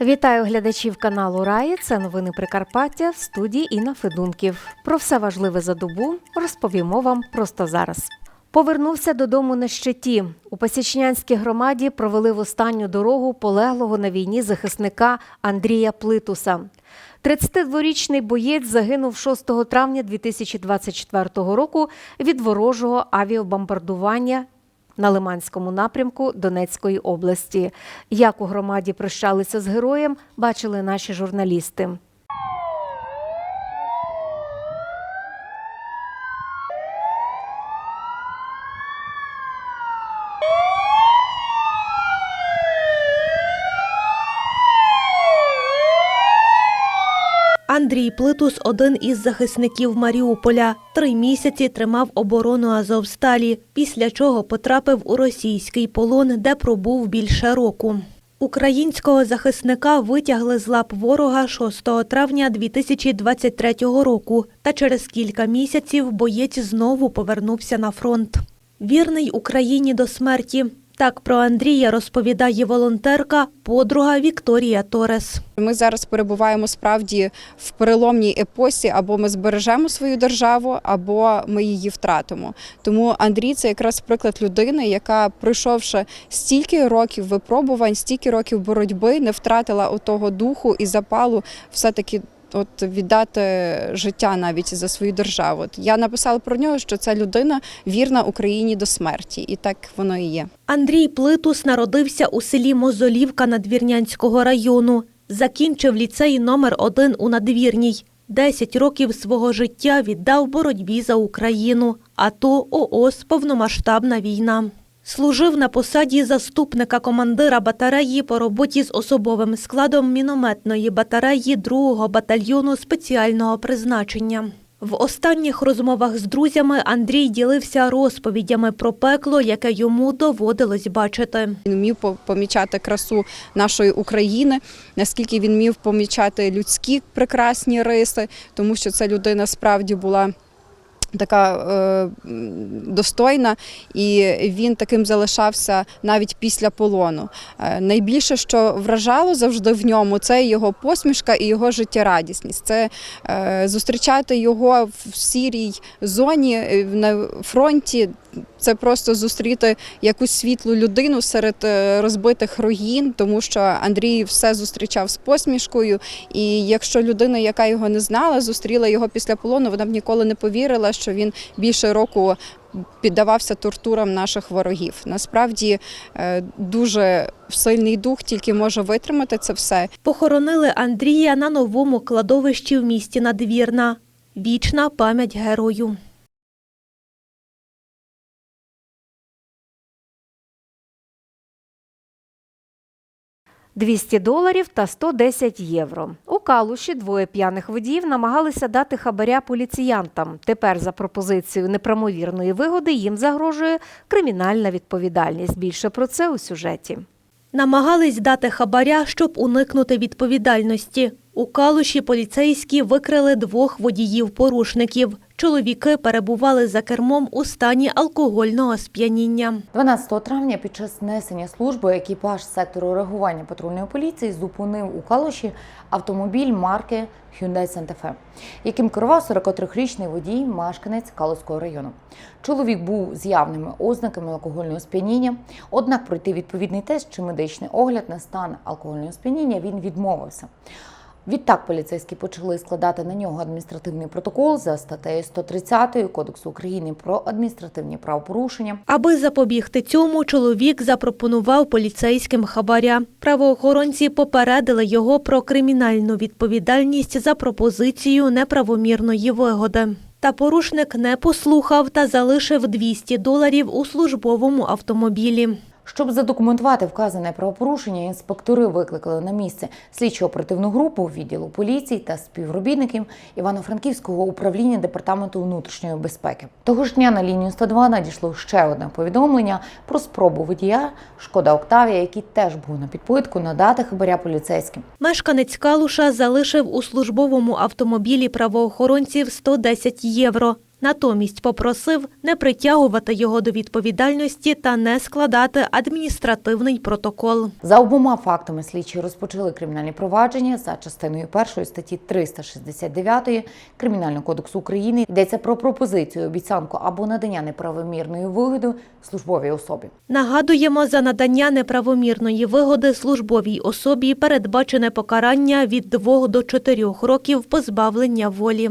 Вітаю глядачів каналу Раї. Це новини Прикарпаття в студії Інна Федунків. Про все важливе за добу розповімо вам просто зараз. Повернувся додому на щиті. У Пасічнянській громаді провели в останню дорогу полеглого на війні захисника Андрія Плитуса. 32-річний боєць загинув 6 травня 2024 року від ворожого авіабомбардування на Лиманському напрямку Донецької області. Як у громаді прощалися з героєм, бачили наші журналісти. Андрій Плитус один із захисників Маріуполя. Три місяці тримав оборону Азовсталі, після чого потрапив у російський полон, де пробув більше року. Українського захисника витягли з лап ворога 6 травня 2023 року, та через кілька місяців боєць знову повернувся на фронт. Вірний Україні до смерті. Так про Андрія розповідає волонтерка, подруга Вікторія Торес. Ми зараз перебуваємо справді в переломній епосі, або ми збережемо свою державу, або ми її втратимо. Тому Андрій це якраз приклад людини, яка, пройшовши стільки років випробувань, стільки років боротьби, не втратила отого духу і запалу, все таки. От віддати життя навіть за свою державу. Я написала про нього, що це людина вірна Україні до смерті, і так воно і є. Андрій Плитус народився у селі Мозолівка Надвірнянського району. Закінчив ліцей номер 1 у Надвірній. Десять років свого життя віддав боротьбі за Україну. АТО, ООС, повномасштабна війна. Служив на посаді заступника командира батареї по роботі з особовим складом мінометної батареї 2-го батальйону спеціального призначення. В останніх розмовах з друзями Андрій ділився розповідями про пекло, яке йому доводилось бачити. Він вмів помічати красу нашої України, наскільки він вмів помічати людські прекрасні риси, тому що ця людина справді була. Така е, достойна, і він таким залишався навіть після полону. Е, найбільше, що вражало завжди в ньому, це його посмішка і його життєрадісність. Це е, зустрічати його в сірій зоні е, на фронті. Це просто зустріти якусь світлу людину серед е, розбитих руїн, тому що Андрій все зустрічав з посмішкою. І якщо людина, яка його не знала, зустріла його після полону, вона б ніколи не повірила, що він більше року піддавався тортурам наших ворогів. Насправді е, дуже сильний дух тільки може витримати це все. Похоронили Андрія на новому кладовищі в місті Надвірна. Вічна пам'ять герою. 200 доларів та 110 євро. У Калуші двоє п'яних водіїв намагалися дати хабаря поліціянтам. Тепер за пропозицією неправомірної вигоди їм загрожує кримінальна відповідальність. Більше про це у сюжеті. Намагались дати хабаря, щоб уникнути відповідальності. У Калуші поліцейські викрили двох водіїв-порушників. Чоловіки перебували за кермом у стані алкогольного сп'яніння. 12 травня під час несення служби екіпаж сектору реагування патрульної поліції зупинив у Калуші автомобіль марки Hyundai Santa Fe, яким керував 43-річний водій, мешканець Калуського району. Чоловік був з явними ознаками алкогольного сп'яніння, однак пройти відповідний тест чи медичний огляд на стан алкогольного сп'яніння він відмовився. Відтак поліцейські почали складати на нього адміністративний протокол за статтею 130 Кодексу України про адміністративні правопорушення. Аби запобігти цьому, чоловік запропонував поліцейським хабаря. Правоохоронці попередили його про кримінальну відповідальність за пропозицію неправомірної вигоди. Та порушник не послухав та залишив 200 доларів у службовому автомобілі. Щоб задокументувати вказане правопорушення, інспектори викликали на місце слідчо-оперативну групу відділу поліції та співробітників Івано-Франківського управління департаменту внутрішньої безпеки. Того ж дня на лінію 102 надійшло ще одне повідомлення про спробу водія Шкода Октавія, який теж був на підпитку надати хабаря поліцейським. Мешканець Калуша залишив у службовому автомобілі правоохоронців 110 євро. Натомість попросив не притягувати його до відповідальності та не складати адміністративний протокол. За обома фактами слідчі розпочали кримінальні провадження за частиною першої статті 369 Кримінального кодексу України. Йдеться про пропозицію, обіцянку або надання неправомірної вигоди службовій особі. Нагадуємо, за надання неправомірної вигоди службовій особі передбачене покарання від 2 до 4 років позбавлення волі.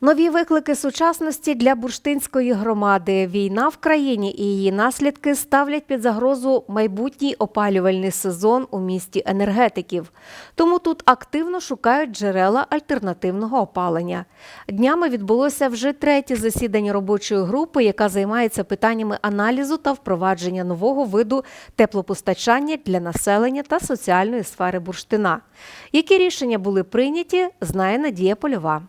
Нові виклики сучасності для бурштинської громади. Війна в країні і її наслідки ставлять під загрозу майбутній опалювальний сезон у місті енергетиків. Тому тут активно шукають джерела альтернативного опалення. Днями відбулося вже третє засідання робочої групи, яка займається питаннями аналізу та впровадження нового виду теплопостачання для населення та соціальної сфери бурштина. Які рішення були прийняті, знає Надія Польова.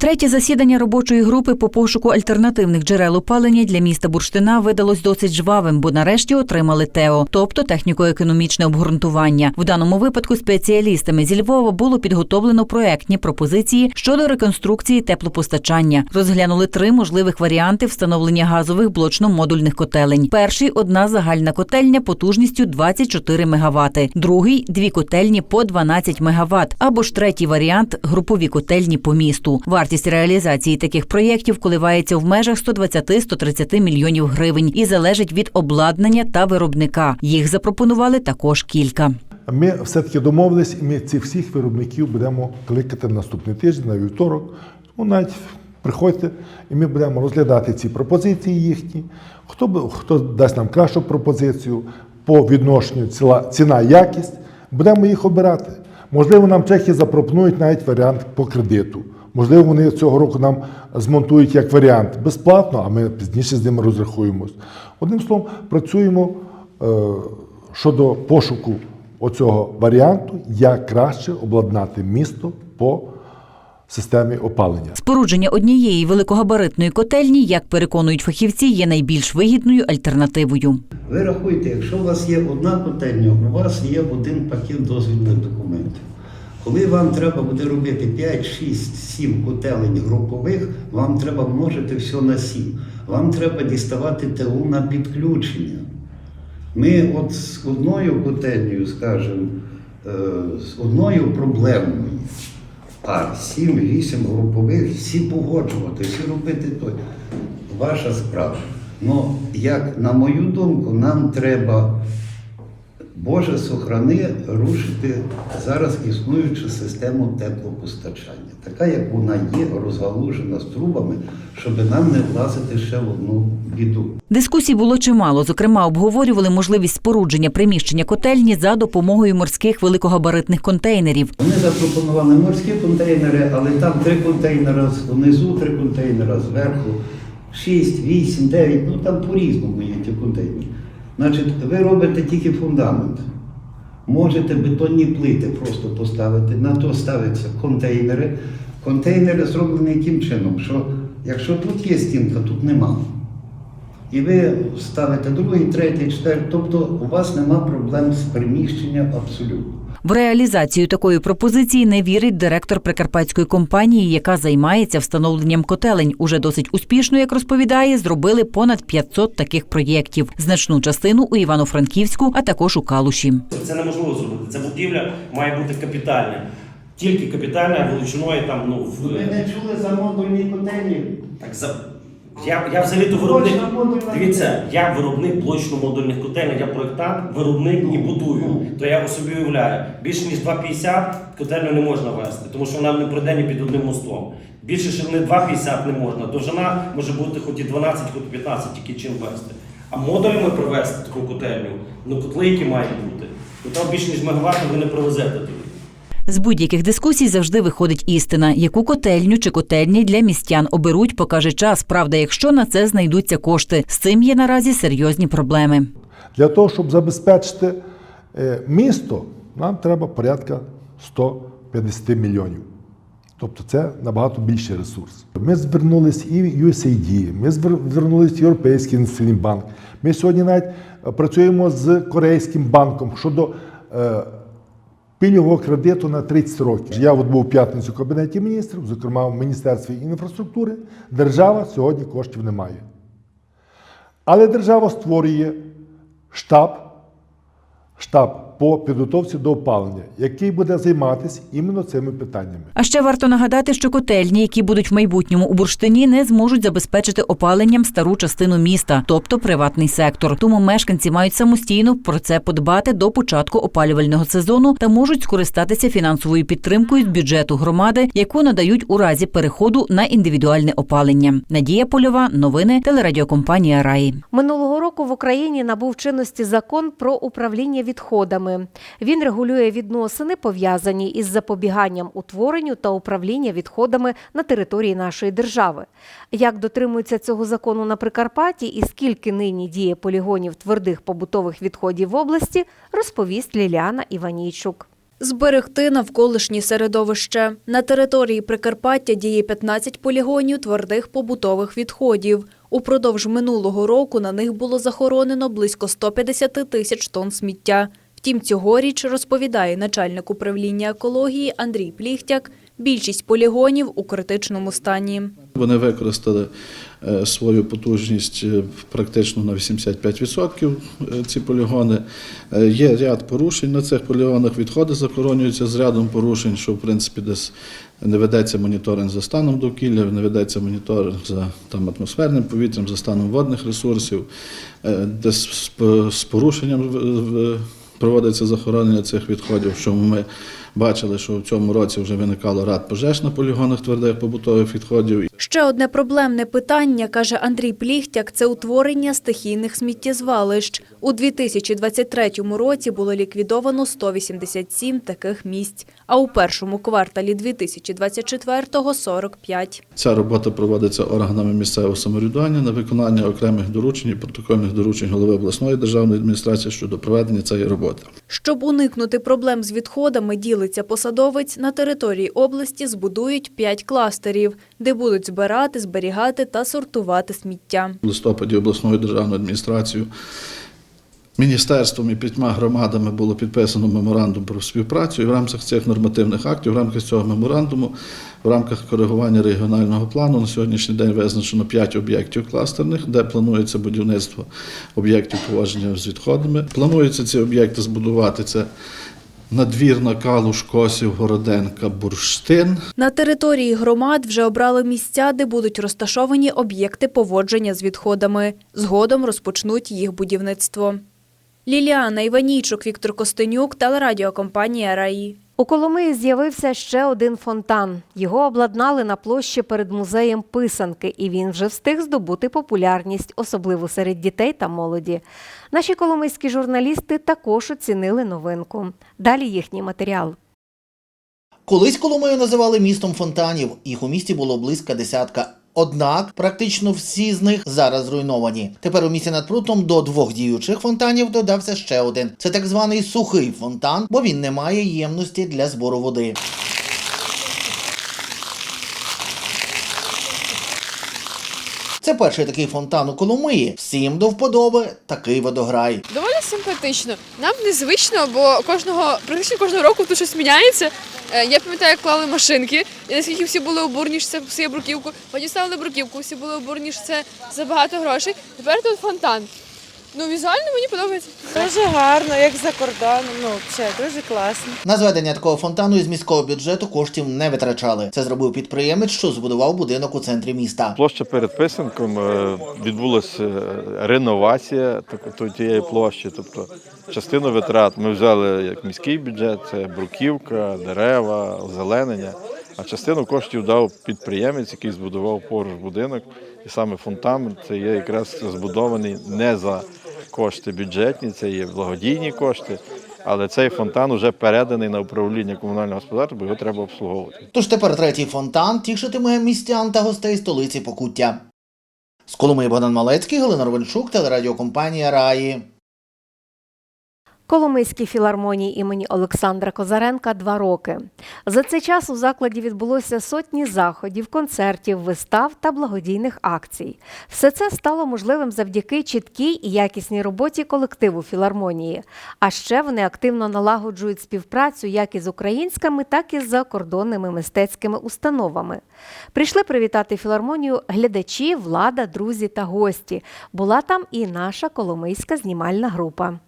Третє засідання робочої групи по пошуку альтернативних джерел опалення для міста Бурштина видалось досить жвавим, бо нарешті отримали ТЕО, тобто техніко-економічне обґрунтування. В даному випадку спеціалістами зі Львова було підготовлено проектні пропозиції щодо реконструкції теплопостачання. Розглянули три можливих варіанти встановлення газових блочно-модульних котелень. Перший одна загальна котельня потужністю 24 МВт, другий дві котельні по 12 МВт, або ж третій варіант групові котельні по місту. Вартість реалізації таких проєктів коливається в межах 120-130 мільйонів гривень і залежить від обладнання та виробника. Їх запропонували також кілька. Ми все-таки домовились, і ми цих всіх виробників будемо кликати на наступний тиждень, на вівторок. Тому навіть приходьте, і ми будемо розглядати ці пропозиції їхні. Хто, хто дасть нам кращу пропозицію по відношенню ціла, ціна якість, будемо їх обирати. Можливо, нам чехи запропонують навіть варіант по кредиту. Можливо, вони цього року нам змонтують як варіант безплатно, а ми пізніше з ними розрахуємось. Одним словом, працюємо е, щодо пошуку оцього варіанту, як краще обладнати місто по системі опалення. Спорудження однієї великогабаритної котельні, як переконують фахівці, є найбільш вигідною альтернативою. Ви рахуйте, якщо у вас є одна котельня, у вас є один пакет дозвільних документів. Коли вам треба буде робити 5, 6, 7 котелень групових, вам треба множити все на 7. Вам треба діставати ТУ на підключення. Ми от з одною котельнею, скажімо, е, з одною проблемою, а 7-8 групових, всі погоджувати, всі робити то. Ваша справа. Ну, як на мою думку, нам треба, Боже, сохрани, рушити зараз існуючу систему теплопостачання. Така, як вона є, розгалужена з трубами, щоб нам не влазити ще в одну біду. Дискусій було чимало. Зокрема, обговорювали можливість спорудження приміщення котельні за допомогою морських великогабаритних контейнерів. Вони запропонували морські контейнери, але там три контейнери внизу, три контейнери зверху, 6, 8, 9, ну там по-різному є ті контейнери. Значить, ви робите тільки фундамент. Можете бетонні плити просто поставити, на то ставляться контейнери. Контейнери зроблені яким чином, що якщо тут є стінка, тут нема. І ви ставите другий, третій, четвертий, тобто у вас нема проблем з приміщенням абсолютно. В реалізацію такої пропозиції не вірить директор прикарпатської компанії, яка займається встановленням котелень. Уже досить успішно, як розповідає, зробили понад 500 таких проєктів. Значну частину у Івано-Франківську, а також у Калуші. Це неможливо зробити. Ця будівля має бути капітальна. Тільки капітальна величиною там, ну, в... Ви не чули за модульні котельні? так, за... Я, я взагалі то виробник. Дивіться, я виробник блочно-модульних котельних, я проєктант, виробник і будую. То я собі уявляю, більше ніж 2,50 котельню не можна вести, тому що вона не пройде ні під одним мостом. Більше ширини 2,50 не можна. Довжина може бути хоч і 12, хоч і 15, тільки чим вести. А модулями привезти таку котельню, ну котли, які мають бути, то там більше ніж мегаватт ви не привезете. З будь-яких дискусій завжди виходить істина, яку котельню чи котельні для містян оберуть, покаже час. Правда, якщо на це знайдуться кошти. З цим є наразі серйозні проблеми. Для того, щоб забезпечити е, місто, нам треба порядка 150 мільйонів. Тобто це набагато більший ресурс. Ми звернулись і в USAID, ми звер- звернулись в Європейський інвестиційний банк. Ми сьогодні навіть е, працюємо з Корейським банком щодо е, пільгового кредиту на 30 років. Я от був в п'ятницю в кабінеті міністрів, зокрема в Міністерстві інфраструктури. Держава сьогодні коштів не має. Але держава створює штаб, штаб по підготовці до опалення, який буде займатися іменно цими питаннями. А ще варто нагадати, що котельні, які будуть в майбутньому у бурштині, не зможуть забезпечити опаленням стару частину міста, тобто приватний сектор. Тому мешканці мають самостійно про це подбати до початку опалювального сезону та можуть скористатися фінансовою підтримкою з бюджету громади, яку надають у разі переходу на індивідуальне опалення. Надія Польова, новини телерадіокомпанія Раї. Минулого року в Україні набув чинності закон про управління відходами. Він регулює відносини, пов'язані із запобіганням утворенню та управління відходами на території нашої держави. Як дотримуються цього закону на Прикарпатті і скільки нині діє полігонів твердих побутових відходів в області, розповість Ліліана Іванійчук. Зберегти навколишнє середовище. На території Прикарпаття діє 15 полігонів твердих побутових відходів. Упродовж минулого року на них було захоронено близько 150 тисяч тонн сміття. Втім, цьогоріч, розповідає начальник управління екології Андрій Пліхтяк, більшість полігонів у критичному стані. Вони використали е, свою потужність е, практично на 85% е, ці полігони. Є ряд порушень на цих полігонах. Відходи захоронюються з рядом порушень, що в принципі десь не ведеться моніторинг за станом довкілля, не ведеться моніторинг за там, атмосферним повітрям, за станом водних ресурсів, десь з, порушенням проводиться захоронення цих відходів, що ми бачили, що в цьому році вже виникало ряд пожеж на полігонах твердих побутових відходів. Ще одне проблемне питання, каже Андрій Пліхтяк, це утворення стихійних сміттєзвалищ. У 2023 році було ліквідовано 187 таких місць, а у першому кварталі 2024 – 45. Ця робота проводиться органами місцевого самоврядування на виконання окремих доручень і протокольних доручень голови обласної державної адміністрації щодо проведення цієї роботи. Щоб уникнути проблем з відходами, ділиться посадовець, на території області збудують 5 кластерів, де будуть збирати, зберігати та сортувати сміття. В листопаді обласною державною адміністрацією міністерством і п'ятьма громадами було підписано меморандум про співпрацю. І в рамках цих нормативних актів, в рамках цього меморандуму, в рамках коригування регіонального плану на сьогоднішній день визначено 5 об'єктів кластерних, де планується будівництво об'єктів поводження з відходами. Планується ці об'єкти збудувати це. Надвірна, Калуш, Косів, Городенка, Бурштин. На території громад вже обрали місця, де будуть розташовані об'єкти поводження з відходами. Згодом розпочнуть їх будівництво. Ліліана Іванійчук, Віктор Костенюк, телерадіокомпанія Раї. У Коломиї з'явився ще один фонтан. Його обладнали на площі перед музеєм писанки, і він вже встиг здобути популярність, особливо серед дітей та молоді. Наші коломийські журналісти також оцінили новинку. Далі їхній матеріал. Колись Коломию називали містом фонтанів. Їх у місті було близько десятка. Однак практично всі з них зараз зруйновані. Тепер у місті над прутом до двох діючих фонтанів додався ще один. Це так званий сухий фонтан, бо він не має ємності для збору води. Це перший такий фонтан у Коломиї. Всім до вподоби такий водограй. Доволі симпатично. Нам незвично, бо кожного практично кожного року тут щось міняється. Е, Я пам'ятаю, як клали машинки, і наскільки всі були обурні, що це псує бруківку. Потім ставили бруківку, всі були обурні, що це забагато грошей. Тепер тут фонтан. Ну, візуально мені подобається. Дуже гарно, як за кордоном. Ну, взагалі, дуже класно. На зведення такого фонтану із міського бюджету коштів не витрачали. Це зробив підприємець, що збудував будинок у центрі міста. Площа перед писанком е, відбулася е, реновація тієї площі. Тобто частину витрат ми взяли як міський бюджет, це бруківка, дерева, озеленення. А частину коштів дав підприємець, який збудував поруч будинок. І саме фундамент це є якраз збудований не за кошти бюджетні, це є благодійні кошти. Але цей фонтан вже переданий на управління комунального господарства, бо його треба обслуговувати. Тож тепер третій фонтан тішитиме містян та гостей столиці Покуття. З Коломиї Богдан Малецький, Галина Ровенчук, телерадіокомпанія Раї. Коломийській філармонії імені Олександра Козаренка два роки. За цей час у закладі відбулося сотні заходів, концертів, вистав та благодійних акцій. Все це стало можливим завдяки чіткій і якісній роботі колективу філармонії. А ще вони активно налагоджують співпрацю як із українськими, так і з закордонними мистецькими установами. Прийшли привітати філармонію глядачі, влада, друзі та гості. Була там і наша коломийська знімальна група.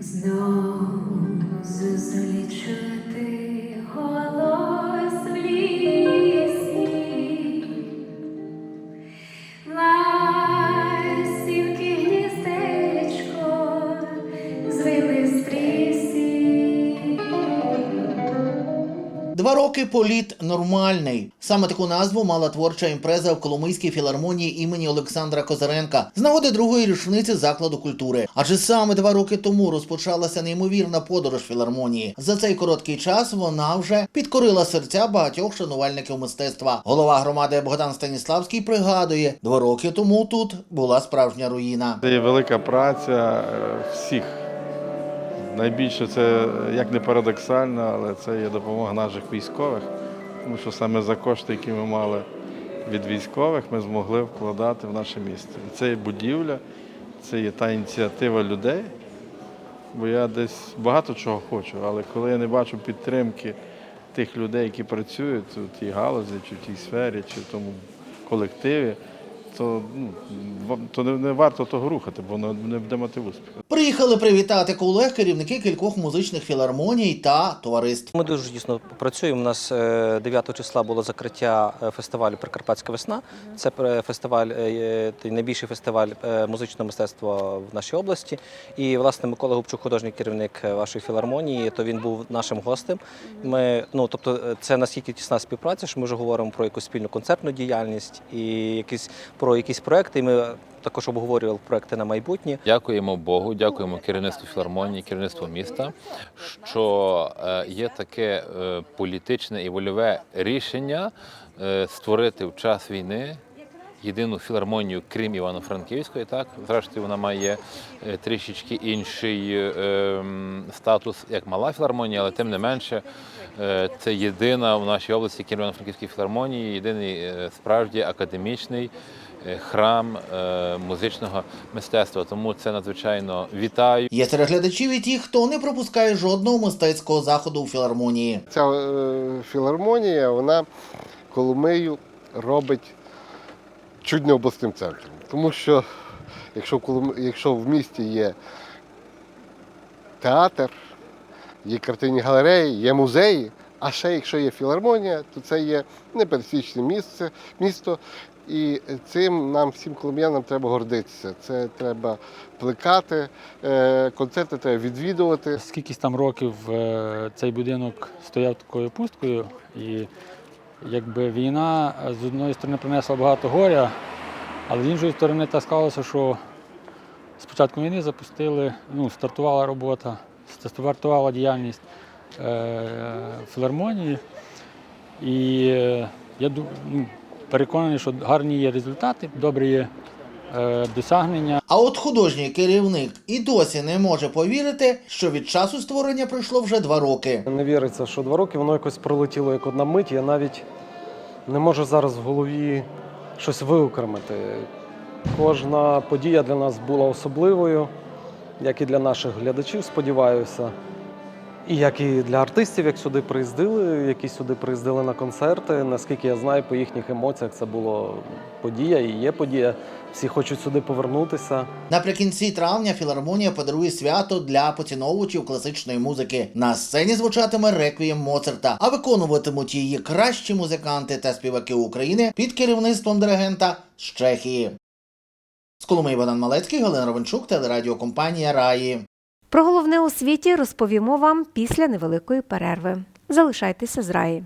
Знову зустрічати Два роки політ нормальний. Саме таку назву мала творча імпреза в Коломийській філармонії імені Олександра Козаренка з нагоди другої річниці закладу культури. Адже саме два роки тому розпочалася неймовірна подорож філармонії. За цей короткий час вона вже підкорила серця багатьох шанувальників мистецтва. Голова громади Богдан Станіславський пригадує, два роки тому тут була справжня руїна. Це є велика праця е, всіх. Найбільше це, як не парадоксально, але це є допомога наших військових, тому що саме за кошти, які ми мали від військових, ми змогли вкладати в наше місто. І це є будівля, це є та ініціатива людей, бо я десь багато чого хочу, але коли я не бачу підтримки тих людей, які працюють у тій галузі, чи в тій сфері, чи в тому колективі, то, ну, то не, варто того рухати, бо не буде мати успіху. Приїхали привітати колег керівники кількох музичних філармоній та товариств. Ми дуже дійсно працюємо. У нас е, 9 числа було закриття е, фестивалю Прикарпатська весна. Це е, фестиваль, е, найбільший фестиваль е, музичного мистецтва в нашій області. І власне Микола Губчук, художній керівник е, вашої філармонії, то він був нашим гостем. Ми, ну тобто, е, це настільки тісна співпраця, що ми вже говоримо про якусь спільну концертну діяльність і якісь про якісь проекти. І ми також обговорювали проекти на майбутнє. Дякуємо Богу, дякуємо керівництву філармонії, керівництву міста, що е, є таке е, політичне і вольове рішення е, створити в час війни. Єдину філармонію, крім Івано-Франківської, так зрештою вона має трішечки інший е, статус як мала філармонія, але тим не менше е, це єдина в нашій області крім Івано-Франківської філармонії, єдиний справді академічний храм е, музичного мистецтва. Тому це надзвичайно вітаю. Є серед глядачів і ті, хто не пропускає жодного мистецького заходу у філармонії. Ця е, філармонія, вона Коломию робить чуть не обласним центром. Тому що якщо в, Колом... якщо в місті є театр, є картинні галереї, є музеї, а ще якщо є філармонія, то це є непересічне місце, місто. І цим нам всім колом'янам треба гордитися. Це треба плекати, е, концерти треба відвідувати. Скільки там років е, цей будинок стояв такою пусткою, і якби війна е, з одної сторони принесла багато горя, але з іншої сторони так склалося, що з початку війни запустили, ну, стартувала робота, стартувала діяльність філармонії. І я ду- ну, переконаний, що гарні є результати, добрі є е, досягнення. А от художній керівник і досі не може повірити, що від часу створення пройшло вже два роки. Не віриться, що два роки воно якось пролетіло як одна мить. Я навіть не можу зараз в голові щось виокремити. Кожна подія для нас була особливою, як і для наших глядачів, сподіваюся. І як і для артистів, як сюди приїздили, які сюди приїздили на концерти. Наскільки я знаю, по їхніх емоціях це було подія і є подія. Всі хочуть сюди повернутися. Наприкінці травня філармонія подарує свято для поціновувачів класичної музики. На сцені звучатиме реквієм Моцарта, а виконуватимуть її кращі музиканти та співаки України під керівництвом диригента з Чехії. З Коломиї Богдан Малецький, Галина Ровенчук, телерадіокомпанія Раї. Про головне у світі розповімо вам після невеликої перерви. Залишайтеся з раї.